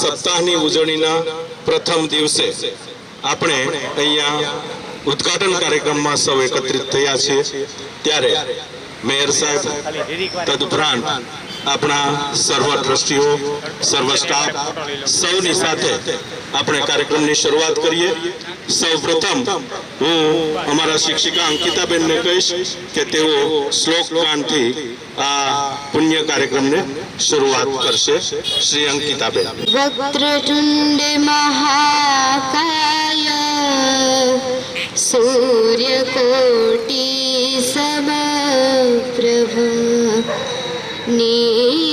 સપ્તાહની ઉજવણીના પ્રથમ દિવસે આપણે અહીંયા ઉદ્ઘાટન કાર્યક્રમમાં સૌ એકત્રિત થયા છીએ. ત્યારે મેયર સાહેબ, તદુપરાંત આપણા સર્વ ટ્રસ્ટીઓ સર્વ સ્ટાફ સૌની સાથે આપણે કાર્યક્રમની શરૂઆત કરીએ. સૌ પ્રથમ હું અમારા શિક્ષિકા અંકિતાબેનને કહીશ કે તેઓ શ્લોક ગાનથી આ પુણ્ય કાર્યક્રમને શરૂઆત કરશે શ્રી અંકિતાબેન. વક્રતુંડ મહાકાય સૂર્યકોટી સમપ્રભની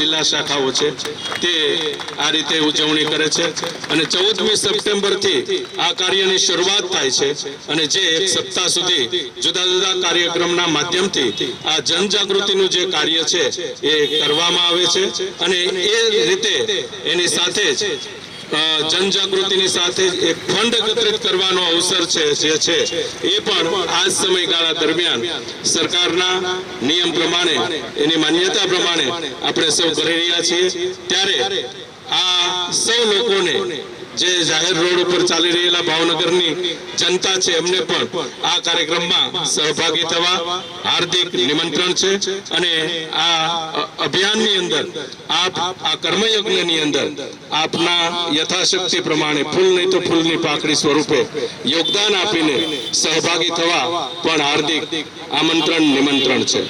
જિલ્લા શાખાઓ છે, તે આ રીતે ઉજવણી કરે છે અને ચૌદમી સપ્ટેમ્બરથી આ કાર્યની શરૂઆત થાય છે અને જે એક સપ્તાહ સુધી જુદા જુદા કાર્યક્રમના માધ્યમથી આ જનજાગૃતિનું જે કાર્ય છે, એ કરવામાં આવે છે અને એ રીતે એની સાથે જ જનજાગૃતિની સાથે એક ફંડ એકત્રિત કરવાનો અવસર છે, જે છે, એ પણ આ સમયગાળા દરમિયાન સરકારના નિયમ પ્રમાણે, એની માન્યતા પ્રમાણે આપણે સૌ કરી રહ્યા છીએ. ત્યારે આ સૌ લોકોને જે જાહેર રોડ ઉપર ચાલી રહેલા ભાવનગરની જનતા છે, એમને પણ આ કાર્યક્રમમાં સહભાગી થવા હાર્દિક નિમંત્રણ છે. અને આ અભિયાનની અંદર, આપ આ કર્મયજ્ઞની અંદર, આપના યથાશક્તિ પ્રમાણે, ફૂલ નહીં તો ફૂલની પાકડી સ્વરૂપે યોગદાન આપીને સહભાગી થવા પણ હાર્દિક આમંત્રણ, નિમંત્રણ છે.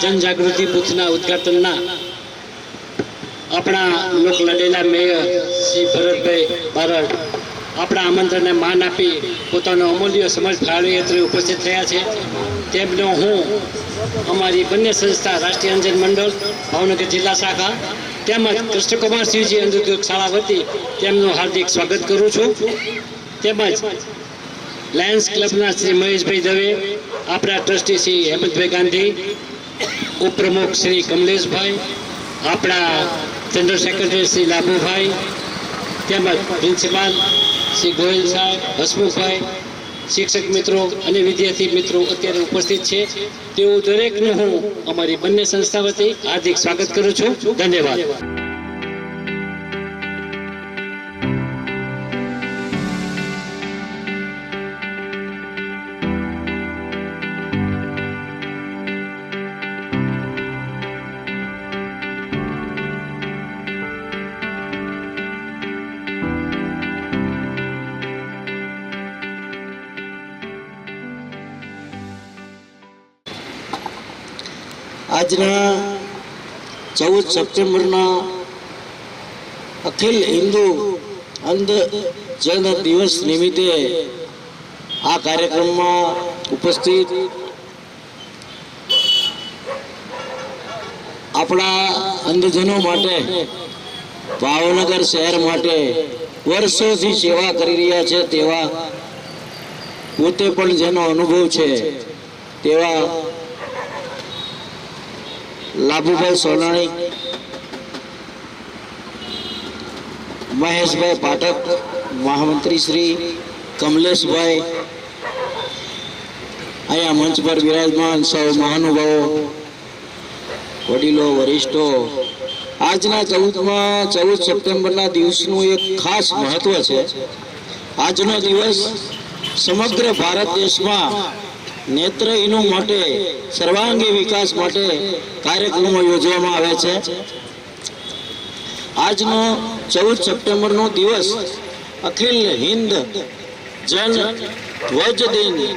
જનજાગૃતિ બૂથના ઉદ્ઘાટનના આપણા લોક લડેલા મેયર શ્રી ભરતભાઈ બારડ આપણા આમંત્રણને માન આપી પોતાનો અમૂલ્ય સમજ ફાળવી અત્રે ઉપસ્થિત થયા છે. તેમનો હું, અમારી બંને સંસ્થા રાષ્ટ્રીય અંજન મંડળ, ભાવનગર જિલ્લા શાખા, તેમજ કૃષ્ણકુમારસિંહજી અંધોદ્યોગ શાળા વતી તેમનું હાર્દિક સ્વાગત કરું છું. તેમજ લાયન્સ ક્લબના શ્રી મહેશભાઈ દવે, આપણા ટ્રસ્ટી શ્રી હેમંતભાઈ ગાંધી, ઉપપ્રમુખ શ્રી કમલેશભાઈ, આપણા જનરલ સેક્રેટરી શ્રી લાભુભાઈ તેમજ પ્રિન્સિપાલ શ્રી ગોયલ સાહેબ હસમુખભાઈ શિક્ષક મિત્રો અને વિદ્યાર્થી મિત્રો અત્યારે ઉપસ્થિત છે. તેઓ દરેકનું હું અમારી બંને સંસ્થા વતી હાર્દિક સ્વાગત કરું છું. ધન્યવાદ. આજના ચૌદ સપ્ટેમ્બરના અખિલ હિન્દુ અંધ જન દિવસ નિમિત્તે આ કાર્યક્રમમાં ઉપસ્થિત આપણા અંધજનો માટે, ભાવનગર શહેર માટે વર્ષોથી સેવા કરી રહ્યા છે તેવા પોતે પણ જેનો અનુભવ છે તેવા લાભુભાઈ સોનાણી મહેશભાઈ પાઠક મહામંત્રી શ્રી કમલેશભાઈ અહીંયા મંચ પર વિરાજમાન સૌ મહાનુભાવો વડીલો વરિષ્ઠો આજના ચૌદમાં ચૌદ સપ્ટેમ્બરના દિવસનું એક ખાસ મહત્વ છે. આજનો દિવસ સમગ્ર ભારત દેશમાં નેત્રહીનો માટે, સર્વાંગી વિકાસ માટે કાર્યક્રમો યોજવામાં આવે છે. આજનો ચૌદ સપ્ટેમ્બરનો દિવસ અખિલ હિન્દ જન ધ્વજ દિન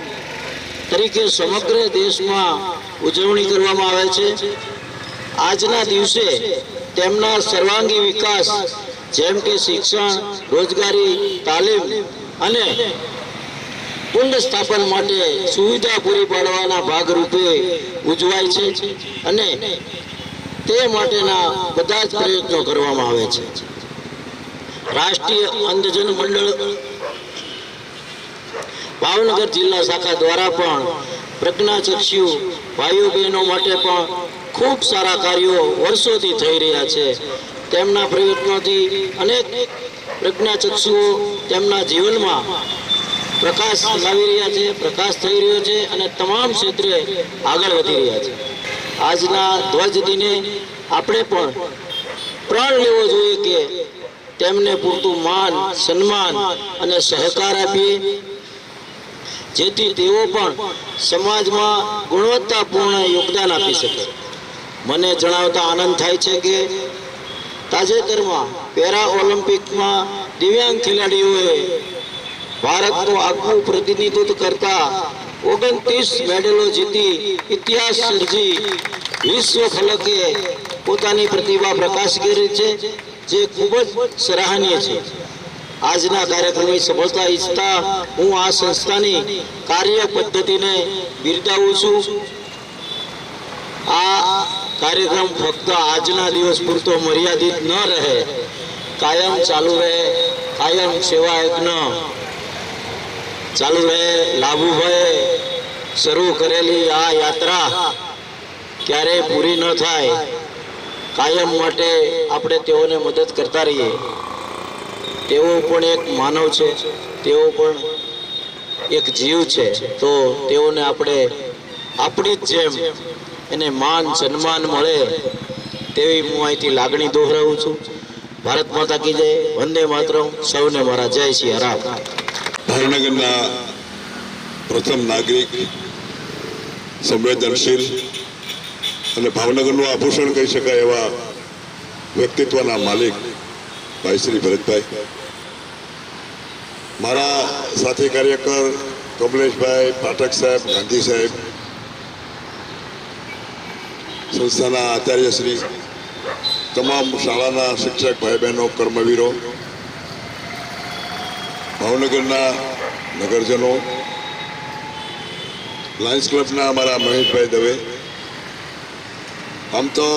તરીકે સમગ્ર દેશમાં ઉજવણી કરવામાં આવે છે. આજના દિવસે તેમના સર્વાંગી વિકાસ જેમ કે શિક્ષણ, રોજગારી, તાલીમ અને પુનઃ સ્થાપન માટે સુવિધા પૂરી પાડવાના ભાગરૂપે ઉજવાય છે અને તે માટેના બધા જ પ્રયત્નો કરવામાં આવે છે. રાષ્ટ્રીય અંધજન મંડળ ભાવનગર જિલ્લા શાખા દ્વારા પણ પ્રજ્ઞાચક્ષુ ભાઈઓ બહેનો માટે પણ ખૂબ સારા કાર્યો વર્ષોથી થઈ રહ્યા છે. તેમના પ્રયત્નોથી અનેક પ્રજ્ઞાચક્ષુઓ તેમના જીવનમાં પ્રકાશ લાવી રહ્યા છે, પ્રકાશ થઈ રહ્યો છે અને તમામ ક્ષેત્રે આગળ વધી રહ્યા છે. આજના ધ્વજ દિને આપણે પણ પ્રણ લેવો જોઈએ કે તેમને પૂરતું માન, સન્માન અને સહકાર આપીએ, જેથી તેઓ પણ સમાજમાં ગુણવત્તાપૂર્ણ યોગદાન આપી શકે. મને જણાવતા આનંદ થાય છે કે તાજેતરમાં પેરા ઓલિમ્પિકમાં દિવ્યાંગ ખેલાડીઓએ ભારતનું આગવું પ્રતિનિધિત્વ કરતા ઓગણત્રીસ મેડલો જીતી ઇતિહાસ સર્જી વિશ્વ ફલકે પોતાની પ્રતિભા પ્રકાશ કરી છે, જે ખૂબ જ સરાહનીય છે. આજના કાર્યક્રમની સફળતા ઈચ્છતા હું આ સંસ્થાની કાર્ય પદ્ધતિને બિરદાવું છું. આ કાર્યક્રમ ફક્ત આજના દિવસ પૂરતો મર્યાદિત ન રહે, કાયમ ચાલુ રહે, કાયમ સેવા યજ્ઞ ચાલુ રહે લાભુભાઈ શરૂ કરેલી આ યાત્રા ક્યારેય પૂરી ન થાય. કાયમ માટે આપણે તેઓને મદદ કરતા રહીએ. તેઓ પણ એક માનવ છે, તેઓ પણ એક જીવ છે. તો તેઓને આપણે આપણી જ જેમ એને માન, સન્માન મળે તેવી હું અહીંથી લાગણી દોહરાવું છું. ભારત માતા કી જય, વંદે માતરમ, સૌને મારા જય શ્રી રામ ભાવનગરના પ્રથમ નાગરિક, સંવેદનશીલ અને ભાવનગરનું આભૂષણ કહી શકાય એવા વ્યક્તિત્વના માલિક ભાઈ શ્રી ભરતભાઈ. મારા સાથી કાર્યકર કમલેશભાઈ, પાઠક સાહેબ, ગાંધી સાહેબ, સંસ્થાના આચાર્ય શ્રી, તમામ શાળાના શિક્ષક ભાઈ બહેનો, કર્મવીરો, ભાવનગરના નગરજનો લાયન્સ ક્લબના અમારા મહેશભાઈ દવે. આમ તો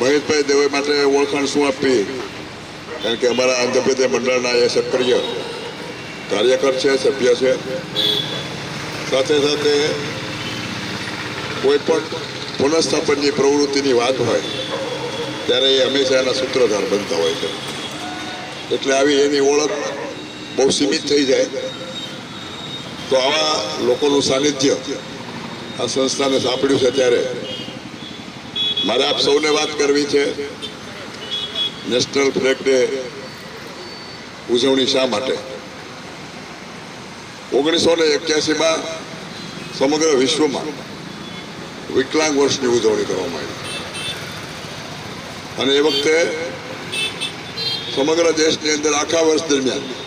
મહેશભાઈ દવે માટે ઓળખાણ શું આપવી? કારણ કે અમારા આંધ્રપ્રદેશ મંડળના એ સક્રિય કાર્યકર છે, સભ્ય છે. સાથે સાથે કોઈ પણ પુનઃસ્થાપનની પ્રવૃત્તિની વાત હોય, ત્યારે એ હંમેશા એના સૂત્રધાર બનતા હોય છે. એટલે આવી એની ઓળખ બહુ સીમિત થઈ જાય. તો આવા લોકોનું સાનિધ્ય આ સંસ્થાને સાંપડ્યું છે ત્યારે. મારે આપ સૌને વાત કરવી છે. નેશનલ ફ્લેગ ડે ઉજવણી શા માટે? ઓગણીસો ને એક્યાસીમાં સમગ્ર વિશ્વમાં વિકલાંગ વર્ષની ઉજવણી કરવામાં આવી. અને એ વખતે સમગ્ર દેશની અંદર આખા વર્ષ દરમિયાન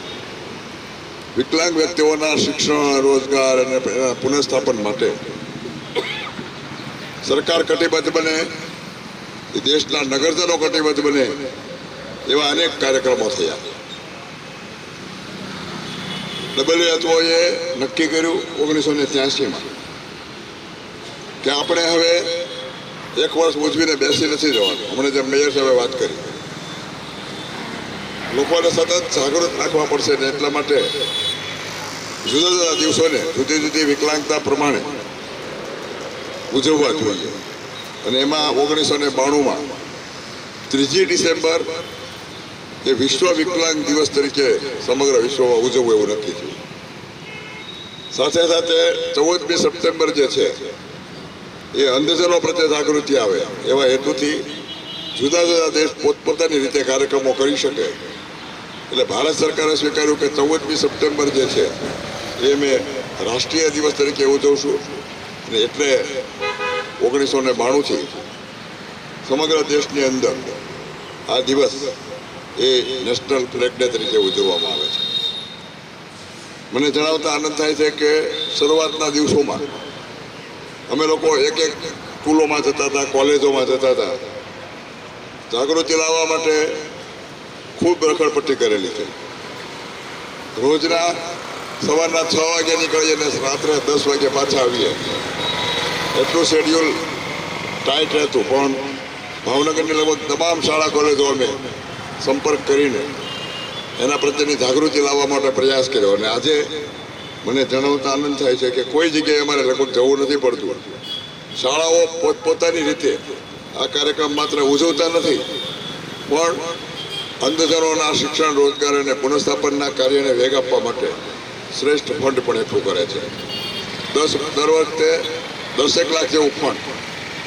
વિકલાંગ વ્યક્તિઓના શિક્ષણ, રોજગાર અને પુનઃસ્થાપન માટે સરકાર કટિબદ્ધ બને દેશના નગરજનો કટિબદ્ધ બને, એવા અનેક કાર્યક્રમો થયા. ડબલ્યુએચઓએ નક્કી કર્યું ઓગણીસો ને ત્યાસીમાં કે આપણે હવે એક વર્ષ ઉજવીને બેસી નથી જવાનું હમણાં જેમ મેયર સાહેબે વાત કરી. લોકોને સતત જાગૃત રાખવા પડશે ને એટલા માટે જુદા જુદા દિવસોને જુદી જુદી વિકલાંગતા પ્રમાણે ઉજવવા જોઈએ. અને એમાં ઓગણીસો ને બાણુંમાં ત્રીજી ડિસેમ્બર એ વિશ્વ વિકલાંગ દિવસ તરીકે સમગ્ર વિશ્વમાં ઉજવવું એવું નક્કી થયું. સાથે સાથે ચૌદમી સપ્ટેમ્બર જે છે, એ અંધજનો પ્રત્યે જાગૃતિ આવે. એવા હેતુથી જુદા જુદા દેશ પોતપોતાની રીતે કાર્યક્રમો કરી શકે. એટલે ભારત સરકારે સ્વીકાર્યું કે ચૌદમી સપ્ટેમ્બર જે છે એ મેં રાષ્ટ્રીય દિવસ તરીકે ઉજવું છું. અને એટલે ઓગણીસો ને બાણુંથી સમગ્ર દેશની અંદર આ દિવસ એ નેશનલ ફ્લેગ ડે તરીકે ઉજવવામાં આવે છે. મને જણાવતા આનંદ થાય છે કે શરૂઆતના દિવસોમાં અમે લોકો એક એક સ્કૂલોમાં જતા હતા, કોલેજોમાં જતા હતા. જાગૃતિ લાવવા માટે ખૂબ રખડપટ્ટી કરેલી છે. રોજના સવારના છ વાગે નીકળીએ અને રાત્રે દસ વાગે પાછા આવીએ. એટલું શેડ્યુલ ટાઈટ રહેતું. પણ ભાવનગરની લગભગ તમામ શાળા કોલેજો અમે સંપર્ક કરીને એના પ્રત્યેની જાગૃતિ લાવવા માટે પ્રયાસ કર્યો. અને આજે મને જણાવતા આનંદ થાય છે કે કોઈ જગ્યાએ અમારે લગભગ જવું નથી પડતું. શાળાઓ પોતપોતાની રીતે આ કાર્યક્રમ માત્ર ઉજવતા નથી, પણ અંધજનોના શિક્ષણ રોજગાર અને પુનઃસ્થાપનના કાર્યને વેગ આપવા માટે શ્રેષ્ઠ ફંડ પણ એટલું કરે છે. દસ, દર વખતે દસેક લાખ જેવું ફંડ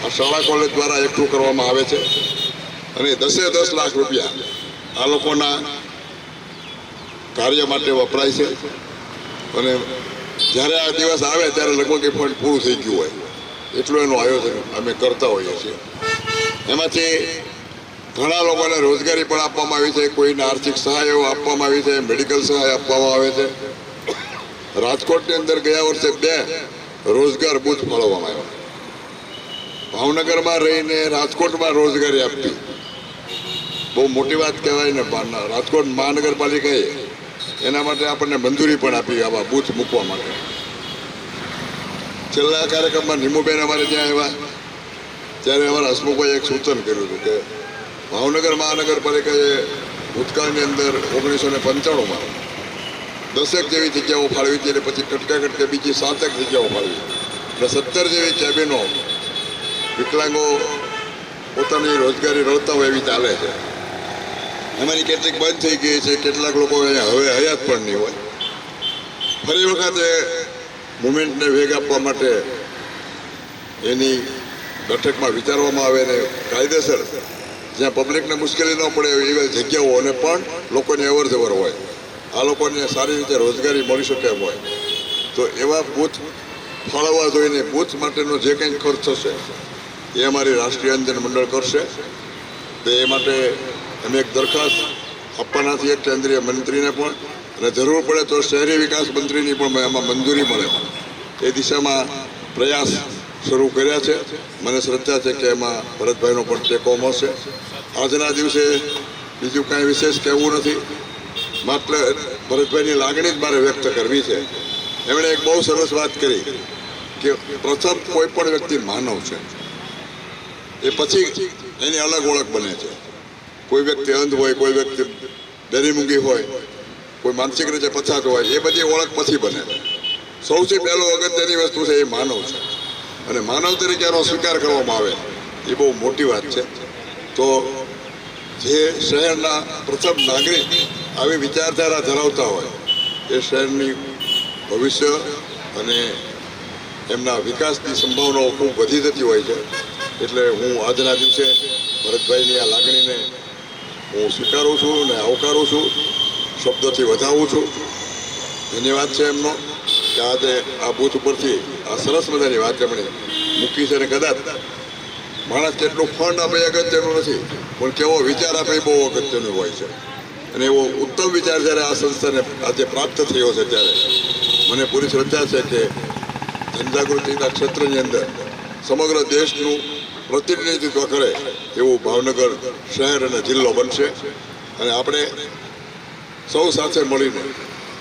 આ શાળા કોલેજ દ્વારા એકઠું કરવામાં આવે છે અને દસે દસ લાખ રૂપિયા આ લોકોના કાર્ય માટે વપરાય છે. અને જ્યારે આ દિવસ આવે ત્યારે લગભગ એ ફંડ પૂરું થઈ ગયું હોય. એટલું એનું આયોજન અમે કરતા હોઈએ છીએ. એમાંથી ઘણા લોકોને રોજગારી પણ આપવામાં આવી છે. કોઈને આર્થિક સહાયો આપવામાં આવી છે. મેડિકલ સહાય આપવામાં આવે છે. રાજકોટની અંદર ગયા વર્ષે બે રોજગાર બુથ ફાળવવામાં આવ્યો. ભાવનગરમાં રહીને રાજકોટમાં રોજગારી આપતી બહુ મોટી વાત કહેવાય ને રાજકોટ મહાનગરપાલિકાએ એના માટે આપણને મંજૂરી પણ આપી આવા બૂથ મૂકવા માટે. છેલ્લા કાર્યક્રમમાં નિમુબેન અમારે ત્યાં આવ્યા. ત્યારે અમારા હસમુખભાઈ એક સૂચન કર્યું હતું કે ભાવનગર મહાનગરપાલિકાએ ભૂતકાળની અંદર ઓગણીસો ને પંચાણુંમાં દસેક જેવી જગ્યાઓ ફાળવી હતી અને પછી કટકા કટકે બીજી સાતેક જગ્યાઓ ફાળવી અને સત્તર જેવી કેબિનો વિકલાંગો પોતાની રોજગારી રોતા હોય એવી ચાલે છે. એમાંની કેટલીક બંધ થઈ ગઈ છે, કેટલાક લોકો હવે હયાત પણ નહીં હોય. ફરી વખતે મુમેન્ટને વેગ આપવા માટે એની બેઠકમાં વિચારવામાં આવે ને કાયદેસર, જ્યાં પબ્લિકને મુશ્કેલી ન પડે એવી જગ્યાઓને પણ લોકોની અવર જવર હોય. આ લોકોને સારી રીતે રોજગારી મળી શકે એમ હોય. તો એવા બૂથ ફાળવવા જોઈને બૂથ માટેનો જે કંઈ ખર્ચ થશે, એ અમારી રાષ્ટ્રીય અંજન મંડળ કરશે. તો એ માટે અમે એક દરખાસ્ત આપવાના છીએ કેન્દ્રીય મંત્રીને પણ, અને જરૂર પડે તો શહેરી વિકાસ મંત્રીની પણ એમાં મંજૂરી મળે. એ દિશામાં પ્રયાસ શરૂ કર્યા છે. મને શ્રદ્ધા છે કે એમાં ભરતભાઈનો પણ ટેકો મળશે. આજના દિવસે બીજું કાંઈ વિશેષ કહેવું નથી. માત્ર ભરતભાઈની લાગણી જ મારે વ્યક્ત કરવી છે. એમણે એક બહુ સરસ વાત કરી કે પ્રથમ કોઈ પણ વ્યક્તિ માનવ છે. એ પછી એની અલગ ઓળખ બને છે. કોઈ વ્યક્તિ અંધ હોય, કોઈ વ્યક્તિ ડરીમૂંગી હોય, કોઈ માનસિક રીતે પછાત હોય, એ બધી ઓળખ પછી બને. સૌથી પહેલો અગત્યની વસ્તુ છે એ માનવ છે. અને માનવ તરીકે એનો સ્વીકાર કરવામાં આવે, એ બહુ મોટી વાત છે. તો જે શહેરના પ્રથમ નાગરિક આવી વિચારધારા ધરાવતા હોય, એ શહેરની ભવિષ્ય અને એમના વિકાસની સંભાવનાઓ ખૂબ વધી જતી હોય છે. એટલે હું આજના દિવસે ભરતભાઈની આ લાગણીને હું સ્વીકારું છું અને આવકારું છું, શબ્દોથી વધાવું છું. ધન્યવાદ છે એમનો કે આજે આ બૂથ ઉપરથી આ સરસ મજાની વાત એમણે મૂકી છે અને કદાચ માણસ જેટલું ફંડ આપે અગત્યનું નથી. પણ કેવો વિચાર આપે બહુ અગત્યનું હોય છે. અને એવો ઉત્તમ વિચાર જ્યારે આ સંસ્થાને આજે પ્રાપ્ત થયો છે ત્યારે, મને પૂરી શ્રદ્ધા છે કે જનજાગૃતિના ક્ષેત્રની અંદર સમગ્ર દેશનું પ્રતિનિધિત્વ કરે એવું ભાવનગર શહેર અને જિલ્લો બનશે. અને આપણે સૌ સાથે મળીને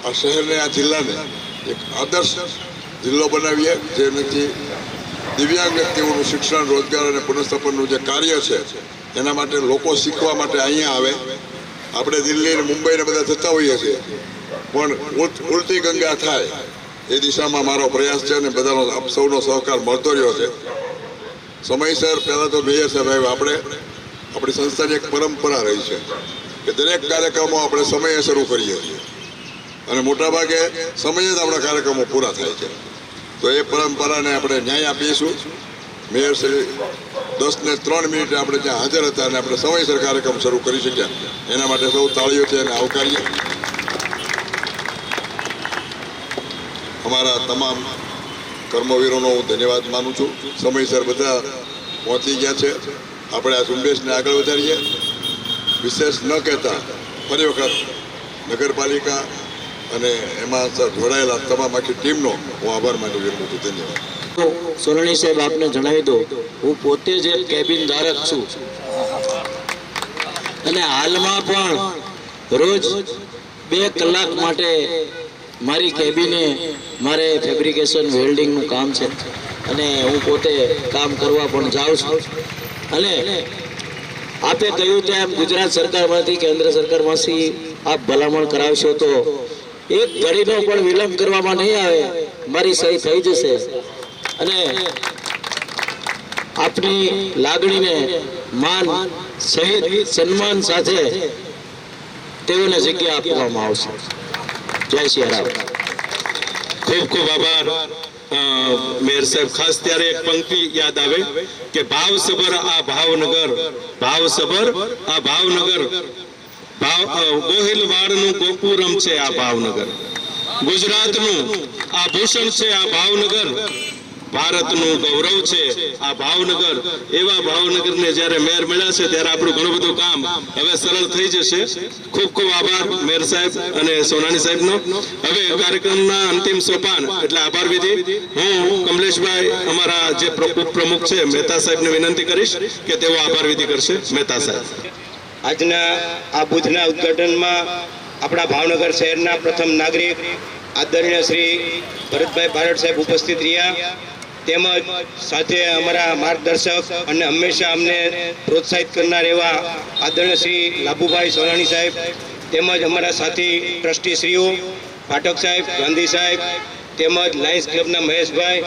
આ શહેરને, આ જિલ્લાને એક આદર્શ જિલ્લો બનાવીએ જેનાથી દિવ્યાંગ વ્યક્તિઓનું શિક્ષણ, રોજગાર અને પુનઃસ્થાપનનું જે કાર્ય છે, એના માટે લોકો શીખવા માટે અહીંયા આવે. આપણે દિલ્હી મુંબઈને બધા જતા હોઈએ છીએ. પણ ઉલ- ઉલટી ગંગા થાય એ દિશામાં મારો પ્રયાસ છે અને બધાનો આપ સૌનો સહકાર મળતો રહ્યો છે. સમયસર પહેલાં તો મેયર સાહેબ, આપણે, આપણી સંસ્થાની એક પરંપરા રહી છે કે દરેક કાર્યક્રમો આપણે સમયે શરૂ કરીએ છીએ. અને મોટાભાગે સમયે જ આપણા કાર્યક્રમો પૂરા થાય છે. તો એ પરંપરાને આપણે ન્યાય આપીશું. મેયર શ્રી દસ ને ત્રણ મિનિટે આપણે ત્યાં હાજર હતા અને આપણે સમયસર કાર્યક્રમ શરૂ કરી શક્યા. એના માટે સૌ તાળીઓથી એને આવકારીએ. અમારા તમામ કર્મવીરોનો હું ધન્યવાદ માનું છું. સમયસર બધા પહોંચી ગયા છે. આપણે આ ઝુંબેશને આગળ વધારીએ. વિશેષ ન કહેતા, ફરી વખત નગરપાલિકા અને એમાં જોડાયેલા તમામ આખી ટીમનો હું આભાર માનું વિરમું છું ધન્યવાદ. સોલણી સાહેબ, આપને જણાવી દો હું પોતે જ એક કેબિન ધારક છું. અને હાલમાં પણ રોજ બે કલાક માટે મારી કેબિને મારે ફેબ્રિકેશન વેલ્ડિંગનું કામ છે. અને હું પોતે કામ કરવા પણ જાઉં છું. અને આપે કહ્યું તેમ ગુજરાત સરકારમાંથી, કેન્દ્ર સરકારમાંથી આપ ભલામણ કરાવશો તો એક ઘડીનો પણ વિલંબ કરવામાં નહીં આવે, મારી સહી થઈ જશે. અને આપની લાગણીને માન, સહિત, સન્માન સાથે તેઓને જગ્યા આપવામાં આવશે. જય શ્રી રામ. ખૂબ ખૂબ આભાર. મેયર સાહેબ, ખાસ ત્યારે એક પંક્તિ યાદ આવે કે ભાવસભર આ ભાવનગર, ભાવસભર આ ભાવનગર. ગોહિલવાડનું ગોપુરમ છે આ ભાવનગર. ગુજરાતનું આ ભૂષણ છે આ ભાવનગર. ભારતનું ગૌરવ છે આ ભાવનગર. એવા ભાવનગરને જ્યારે મેયર મળ્યા છે ત્યારે આપણું ઘણું બધું કામ હવે સરળ થઈ જશે. ખૂબ ખૂબ આભાર મેયર સાહેબ અને સોનાણી સાહેબનો. હવે કાર્યક્રમના અંતિમ સોપાન, એટલે આભાર વિધિ. હું, કમલેશભાઈ, અમારા જે પ્રમુખ છે, મહેતા સાહેબને વિનંતી કરીશ કે તેઓ આભાર વિધિ કરશે. મહેતા સાહેબ. આજના આ બુથના ઉદ્ઘાટનમાં આપણા ભાવનગર શહેરના પ્રથમ નાગરિક આદરણીય શ્રી ભરતભાઈ ભારત સાહેબ ઉપસ્થિત રહ્યા. તેમજ સાથે અમારા માર્ગદર્શક અને હંમેશા અમને પ્રોત્સાહિત કરનાર એવા આદરણીય શ્રી લાભુભાઈ સોનાણી સાહેબ, તેમજ અમારા સાથી ટ્રસ્ટીશ્રીઓ પાઠક સાહેબ, ગાંધી સાહેબ તેમજ લાયન્સ ક્લબના મહેશભાઈ,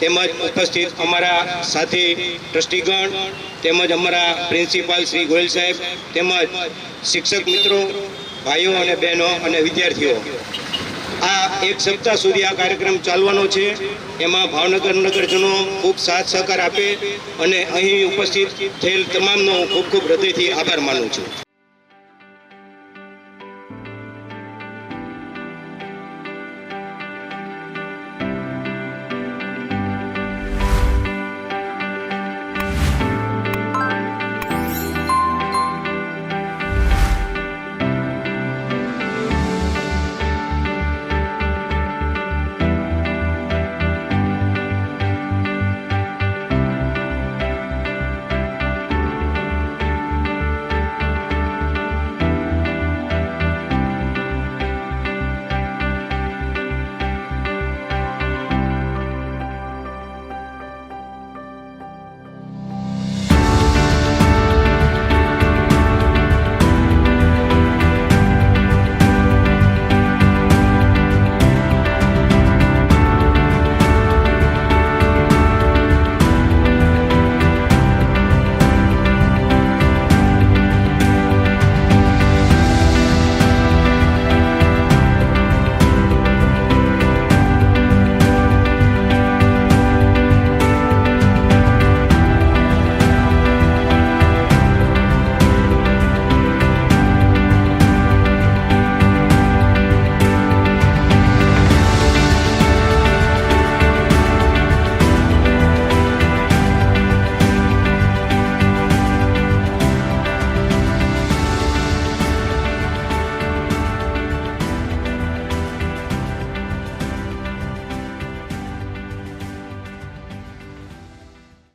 તેમજ ઉપસ્થિત અમારા સાથી ટ્રસ્ટીગણ, તેમજ અમારા પ્રિન્સિપાલ શ્રી ગોયલ સાહેબ, તેમજ શિક્ષક મિત્રો, ભાઈઓ અને બહેનો અને વિદ્યાર્થીઓ. આ એક સપ્તાહ સુધી આ કાર્યક્રમ ચાલવાનો છે. એમાં ભાવનગર નગરજનો ખૂબ સાથ સહકાર આપે અને અહીં ઉપસ્થિત થયેલ તમામનો હું ખૂબ ખૂબ હૃદયથી આભાર માનું છું.